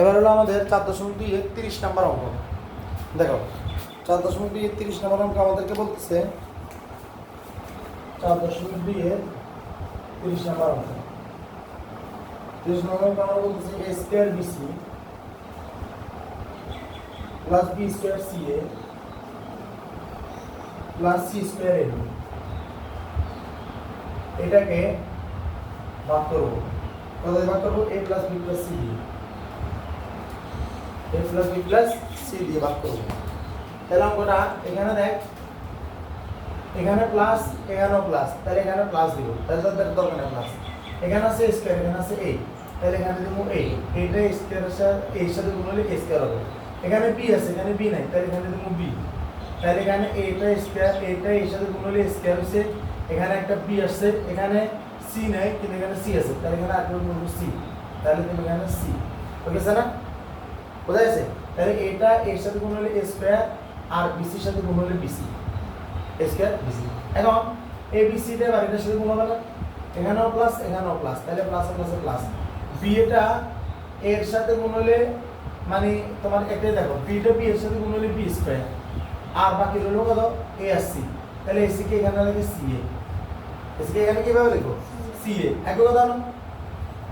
এবার হলো আমাদের চার দশমিক দুই এর তিরিশ নাম্বার অঙ্ক। দেখো, চার দশমিক দুই এর তিরিশ নাম্বার অঙ্ক আমাদেরকে বলতেছে চার দশমিক দুই তিরিশ নাম্বার অঙ্ক। তিরিশ নাম্বার অঙ্ক আমরা বলতেছে A square BC plus B square C A plus C square A এটাকে ভাগ করব। ভাগ করব? A plus B plus C দিয়ে A plus B plus C দিয়ে ভাগ করব। তাহলে অঙ্কটা এখানে দেখ। এখানে প্লাস এখানেও প্লাস তাহলে এখানে প্লাস দিব। তাহলে তো দেখ দরকার নেই প্লাস এখানে আছে স্কোয়ার এখানে আছে এ তাহলে এখানে দিব এ এইটা স্কোয়ারের সাথে এর সাথে গুণ হলে স্কোয়ার হবে। এখানে বি আছে, এখানে বি নাই। তাহলে এখানে দিব বি তাহলে এখানে এটা স্কোয়ার এটা এর সাথে গুণ হলে স্কোয়ার হচ্ছে, এখানে একটা বি আসছে, এখানে সি নাই, কিন্তু এখানে সি আছে। তাহলে এখানে আগে গুণ সি তাহলে তুমি এখানে সি ওকে না বোঝা গেছে? তাহলে এটা এর সাথে গুণ হলে স্কোয়ার আর বিসির সাথে গুণ হলে বিসি স্কোয়ার বিসি এখন এ বি সি টা বাড়িটার সাথে গুণ হবে না এখানেও প্লাস এখানেও প্লাস তাহলে প্লাস প্লাসে প্লাস বি এটা এর সাথে গুণ হলে মানে তোমার একটাই দেখো বিটা বি এর সাথে গুণ হলে বি স্কোয়ার আর বাকি রইল কত? এ আর সি তাহলে এসি কে এখানে লাগে সি এ। এসি কে এখানে কীভাবে লিখো সি এ। একই কথা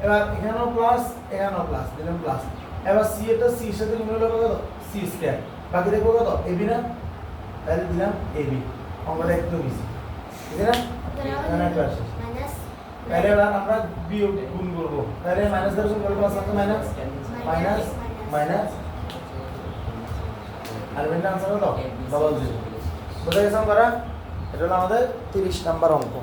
এবার এখানেও প্লাস এখানেও প্লাস দিলাম প্লাস এবার সি এটা সি এর সাথে গুণ হলে কত? সি স্কোয়ার বাকি দেখব কত? এ বি না? তাহলে দিলাম এ বি অঙ্কটা একটু বেশি ঠিক আছে না? আসে তাহলে এবার আমরা বিয়োগ গুণ করব। তাহলে মাইনাস দ্বারা গুণ প্লাস আছে? মাইনাস মাইনাস মাইনাস আর মেন আনসার হলো ডবল জিরো বোঝা গেছে আমরা এটা হলো আমাদের তিরিশ নাম্বার অঙ্ক।